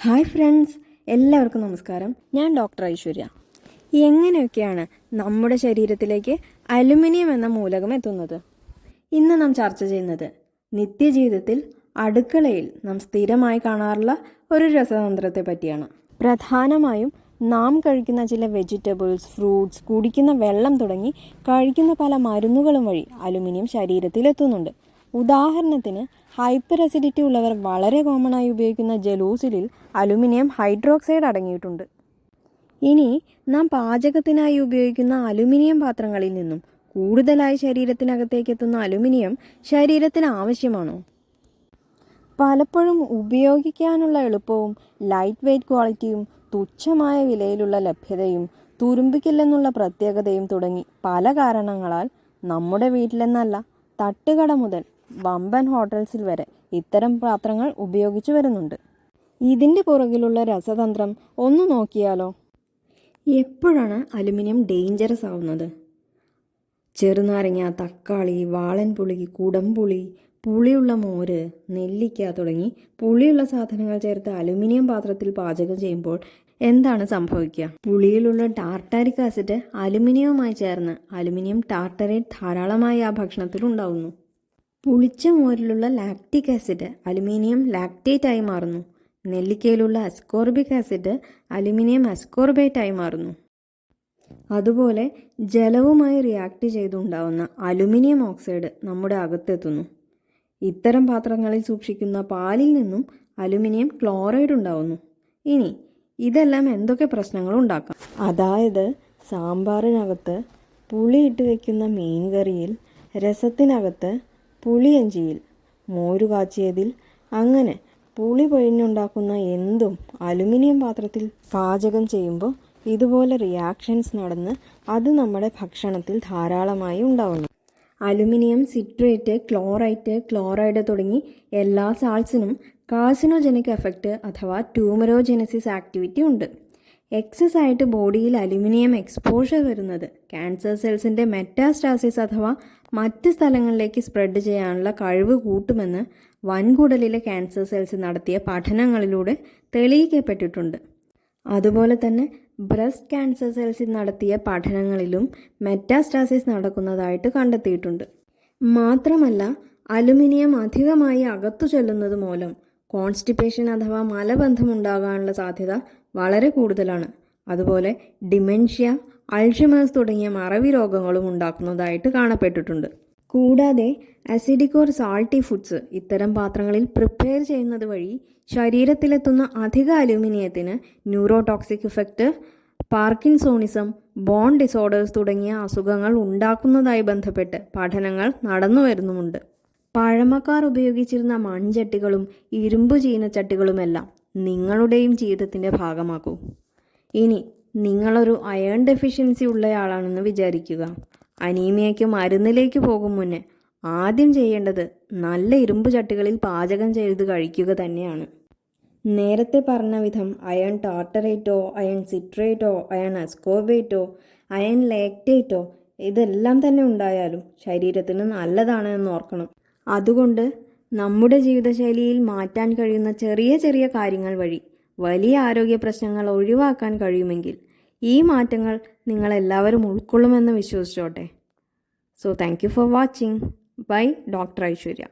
Hi friends എല്ലാവർക്കും നമസ്കാരം. ഞാൻ ഡോക്ടർ ഐശ്വര്യ. എങ്ങനെയൊക്കെയാണ് നമ്മുടെ ശരീരത്തിലേക്ക് അലുമിനിയം എന്ന മൂലകം എത്തുന്നത്? ഇന്ന് നാം ചർച്ച ചെയ്യുന്നത് നിത്യജീവിതത്തിൽ അടുക്കളയിൽ നാം സ്ഥിരമായി കാണാറുള്ള ഒരു രസതന്ത്രത്തെ പറ്റിയാണ്. പ്രധാനമായും നാം കഴിക്കുന്ന ചില വെജിറ്റബിൾസ് ഫ്രൂട്ട്സ് കുടിക്കുന്ന വെള്ളം തുടങ്ങി കഴിക്കുന്ന പല മരുന്നുകളും വഴി അലുമിനിയം ശരീരത്തിൽ എത്തുന്നുണ്ട്. ഉദാഹരണത്തിന് ഹൈപ്പർ അസിഡിറ്റി ഉള്ളവർ വളരെ കോമണായി ഉപയോഗിക്കുന്ന ജലൂസിലിൽ അലുമിനിയം ഹൈഡ്രോക്സൈഡ് അടങ്ങിയിട്ടുണ്ട്. ഇനി നാം പാചകത്തിനായി ഉപയോഗിക്കുന്ന അലുമിനിയം പാത്രങ്ങളിൽ നിന്നും കൂടുതലായി ശരീരത്തിനകത്തേക്ക് എത്തുന്ന അലുമിനിയം ശരീരത്തിന് ആവശ്യമാണോ? പലപ്പോഴും ഉപയോഗിക്കാനുള്ള എളുപ്പവും ലൈറ്റ് വെയ്റ്റ് ക്വാളിറ്റിയും തുച്ഛമായ വിലയിലുള്ള ലഭ്യതയും തുരുമ്പിക്കില്ലെന്നുള്ള പ്രത്യേകതയും തുടങ്ങി പല കാരണങ്ങളാൽ നമ്മുടെ വീട്ടിലെന്നല്ല തട്ടുകട മുതൽ വമ്പൻ ഹോട്ടൽസിൽ വരെ ഇത്തരം പാത്രങ്ങൾ ഉപയോഗിച്ചു വരുന്നുണ്ട്. ഇതിന്റെ പുറകിലുള്ള രസതന്ത്രം ഒന്ന് നോക്കിയാലോ? എപ്പോഴാണ് അലുമിനിയം ഡേഞ്ചറസ് ആവുന്നത്? ചെറുനാരങ്ങ തക്കാളി വാളൻപുളി കുടംപുളി പുളിയുള്ള മോര് നെല്ലിക്ക തുടങ്ങി പുളിയുള്ള സാധനങ്ങൾ ചേർത്ത് അലുമിനിയം പാത്രത്തിൽ പാചകം ചെയ്യുമ്പോൾ എന്താണ് സംഭവിക്കുക? പുളിയിലുള്ള ടാർട്ടാരിക് ആസിഡ് അലുമിനിയവുമായി ചേർന്ന് അലുമിനിയം ടാർട്ടറേറ്റ് ധാരാളമായി ആ ഭക്ഷണത്തിൽ ഉണ്ടാവുന്നു. പുളിച്ച മോരിലുള്ള ലാക്റ്റിക് ആസിഡ് അലുമിനിയം ലാക്റ്റേറ്റ് ആയി മാറുന്നു. നെല്ലിക്കയിലുള്ള അസ്കോർബിക് ആസിഡ് അലുമിനിയം അസ്കോർബേറ്റ് ആയി മാറുന്നു. അതുപോലെ ജലവുമായി റിയാക്ട് ചെയ്തുണ്ടാവുന്ന അലുമിനിയം ഓക്സൈഡ് നമ്മുടെ അകത്തെത്തുന്നു. ഇത്തരം പാത്രങ്ങളിൽ സൂക്ഷിക്കുന്ന പാലിൽ നിന്നും അലുമിനിയം ക്ലോറൈഡ് ഉണ്ടാവുന്നു. ഇനി ഇതെല്ലാം എന്തൊക്കെ പ്രശ്നങ്ങൾ ഉണ്ടാക്കാം? അതായത് സാമ്പാറിനകത്ത് പുളിയിട്ട് വയ്ക്കുന്ന മീൻ കറിയിൽ രസത്തിനകത്ത് പുളിയഞ്ചിയിൽ. മോരു കാച്ചിയതിൽ അങ്ങനെ പുളി പഴിഞ്ഞുണ്ടാക്കുന്ന എന്തും അലുമിനിയം പാത്രത്തിൽ പാചകം ചെയ്യുമ്പോൾ ഇതുപോലെ റിയാക്ഷൻസ് നടന്ന് അത് നമ്മുടെ ഭക്ഷണത്തിൽ ധാരാളമായി ഉണ്ടാവുന്നു. അലുമിനിയം സിട്രേറ്റ് ക്ലോറൈറ്റ് ക്ലോറൈഡ് തുടങ്ങി എല്ലാ സാൾസിനും കാസിനോജനിക് എഫക്റ്റ് അഥവാ ട്യൂമറോജെനസിസ് ആക്ടിവിറ്റി ഉണ്ട്. എക്സസ് ആയിട്ട് ബോഡിയിൽ അലുമിനിയം എക്സ്പോഷർ വരുന്നത്. ക്യാൻസർ സെൽസിന്റെ മെറ്റാസ്റ്റാസിസ് അഥവാ മറ്റ് സ്ഥലങ്ങളിലേക്ക് സ്പ്രെഡ് ചെയ്യാനുള്ള കഴിവ് കൂട്ടുമെന്ന് വൻകുടലിലെ ക്യാൻസർ സെൽസ് നടത്തിയ പഠനങ്ങളിലൂടെ തെളിയിക്കപ്പെട്ടിട്ടുണ്ട്. അതുപോലെ തന്നെ ബ്രസ്റ്റ് ക്യാൻസർ സെൽസിൽ നടത്തിയ പഠനങ്ങളിലും മെറ്റാസ്റ്റാസിസ് നടക്കുന്നതായിട്ട് കണ്ടെത്തിയിട്ടുണ്ട്. മാത്രമല്ല അലുമിനിയം അധികമായി അകത്തു ചെല്ലുന്നത് മൂലം കോൺസ്റ്റിപ്പേഷൻ അഥവാ മലബന്ധം ഉണ്ടാകാനുള്ള സാധ്യത വളരെ കൂടുതലാണ്. അതുപോലെ ഡിമെൻഷ്യ അൾഷിമേഴ്സ് തുടങ്ങിയ മറവി രോഗങ്ങളും ഉണ്ടാക്കുന്നതായിട്ട് കാണപ്പെട്ടിട്ടുണ്ട്. കൂടാതെ അസിഡിക് ഓർ സാൾട്ടി ഫുഡ്സ് ഇത്തരം പാത്രങ്ങളിൽ പ്രിപ്പയർ ചെയ്യുന്നത് വഴി ശരീരത്തിലെത്തുന്ന അധിക അലുമിനിയത്തിന് neurotoxic effect parkinsonism bone disorders തുടങ്ങിയ അസുഖങ്ങൾ ഉണ്ടാക്കുന്നതായി ബന്ധപ്പെട്ട് പഠനങ്ങൾ നടന്നു വരുന്നുമുണ്ട് പഴമക്കാർ ഉപയോഗിച്ചിരുന്ന മൺചട്ടികളും ഇരുമ്പു ചീനച്ചട്ടികളുമെല്ലാം നിങ്ങളുടെയും ജീവിതത്തിന്റെ ഭാഗമാക്കൂ. ഇനി നിങ്ങളൊരു അയൺ ഡെഫിഷ്യൻസി ഉള്ളയാളാണെന്ന് വിചാരിക്കുക. അനീമിയയ്ക്ക് മരുന്നിലേക്ക് പോകും മുന്നേ ആദ്യം ചെയ്യേണ്ടത് നല്ല ഇരുമ്പ് ചട്ടികളിൽ പാചകം ചെയ്ത് കഴിക്കുക തന്നെയാണ്. നേരത്തെ പറഞ്ഞ വിധം അയൺ ടാർട്ടറേറ്റോ അയൺ സിട്രേറ്റോ അയൺ അസ്കോബേറ്റോ അയൺ ലേക്റ്റേറ്റോ ഇതെല്ലാം തന്നെ ഉണ്ടായാലും ശരീരത്തിന് നല്ലതാണ് എന്ന് ഓർക്കണം. അതുകൊണ്ട് നമ്മുടെ ജീവിതശൈലിയിൽ മാറ്റാൻ കഴിയുന്ന ചെറിയ ചെറിയ കാര്യങ്ങൾ വഴി വലിയ ആരോഗ്യ പ്രശ്നങ്ങൾ ഒഴിവാക്കാൻ കഴിയുമെങ്കിൽ ഈ മാറ്റങ്ങൾ നിങ്ങളെല്ലാവരും ഉൾക്കൊള്ളുമെന്ന് വിശ്വസിച്ചോട്ടെ. So thank you for watching bye doctor Aishwarya